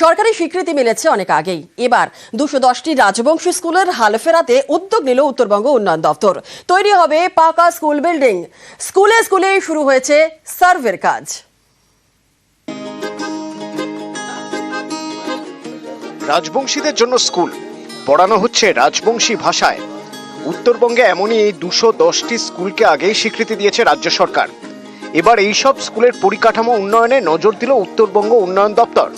সরকারি স্বীকৃতি মিলেছে অনেক আগেই। এবার দুশো দশটি রাজবংশী স্কুলের হাল ফেরাতে উদ্যোগ নিল উত্তরবঙ্গ উন্নয়ন দপ্তর। তৈরি হবে পাকা স্কুল বিল্ডিং। স্কুলে স্কুলে শুরু হয়েছে সার্ভের কাজ। রাজবংশীদের জন্য স্কুল। পড়ানো হচ্ছে রাজবংশী ভাষায়। উত্তরবঙ্গে এমনই দুশো দশটি স্কুলকে আগেই স্বীকৃতি দিয়েছে রাজ্য সরকার। এবার এইসব স্কুলের পরিকাঠামো উন্নয়নে নজর দিল উত্তরবঙ্গ উন্নয়ন দপ্তর।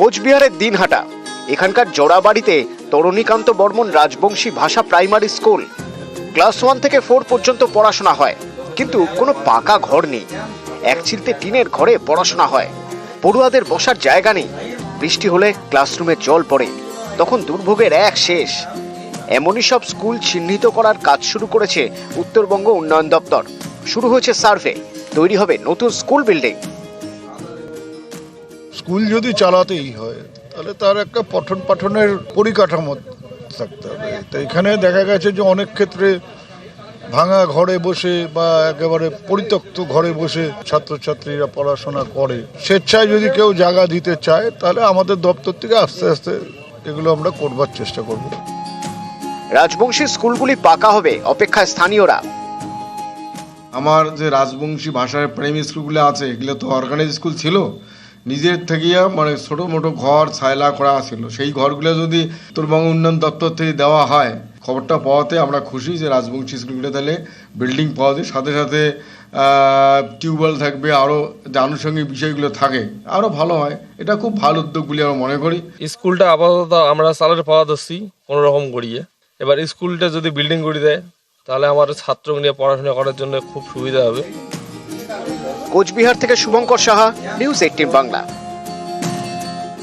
কোচবিহারের দিনহাটা। এখানকার জোড়াবাড়িতে তরণীকান্ত বর্মন রাজবংশী ভাষা প্রাইমারি স্কুল। ক্লাস ওয়ান থেকে ফোর পর্যন্ত পড়াশোনা হয়, কিন্তু কোনো পাকা ঘর নেই। এক টিনের ঘরে পড়াশোনা হয়। পড়ুয়াদের বসার জায়গা নেই। বৃষ্টি হলে ক্লাসরুমে জল পড়ে, তখন দুর্ভোগের এক শেষ। এমনই সব স্কুল চিহ্নিত করার কাজ শুরু করেছে উত্তরবঙ্গ উন্নয়ন দপ্তর। শুরু হয়েছে সার্ভে, তৈরি হবে নতুন স্কুল বিল্ডিং। স্কুল যদি চালাতেই হয় তাহলে তার একটা পঠন পাঠনের পরিকাঠামো থাকতে হবে। তো এখানে দেখা গেছে যে অনেক ক্ষেত্রে ভাঙা ঘরে বসে বা একেবারে পরিত্যক্ত ঘরে বসে ছাত্রছাত্রীরা পড়াশোনা করে। স্বেচ্ছায় যদি কেউ জায়গা দিতে চায় তাহলে আমাদের দপ্তর থেকে আস্তে আস্তে এগুলো আমরা করবার চেষ্টা করব। রাজবংশী স্কুলগুলি পাকা হবে অপেক্ষায় স্থানীয়রা। আমার যে রাজবংশী ভাষার প্রাইমারি স্কুলগুলো আছে এগুলো তো অর্গানাইজ স্কুল ছিল। নিজের থেকে মানে ছোটো মোটো ঘর ছায়লা করা ছিল। সেই ঘরগুলো যদি উত্তরবঙ্গ উন্নয়ন দপ্তর থেকে দেওয়া হয়, খবরটা পাওয়াতে আমরা খুশি যে রাজবংশী স্কুলগুলো তাহলে বিল্ডিং পাওয়াতে সাথে সাথে টিউবওয়েল থাকবে আরও যে আনুষঙ্গিক বিষয়গুলো থাকে আরও ভালো হয়। এটা খুব ভালো উদ্যোগ বলে আমরা মনে করি। স্কুলটা আপাতত আমরা চালাতে পাওয়া দছি কোনো রকম করিয়ে। এবার স্কুলটা যদি বিল্ডিং করে দেয়, তাহলে আমার ছাত্র নিয়ে পড়াশোনা করার জন্য খুব সুবিধা হবে। কোচবিহার থেকে শুভঙ্কর সাহা নিউজ এইটিন বাংলা।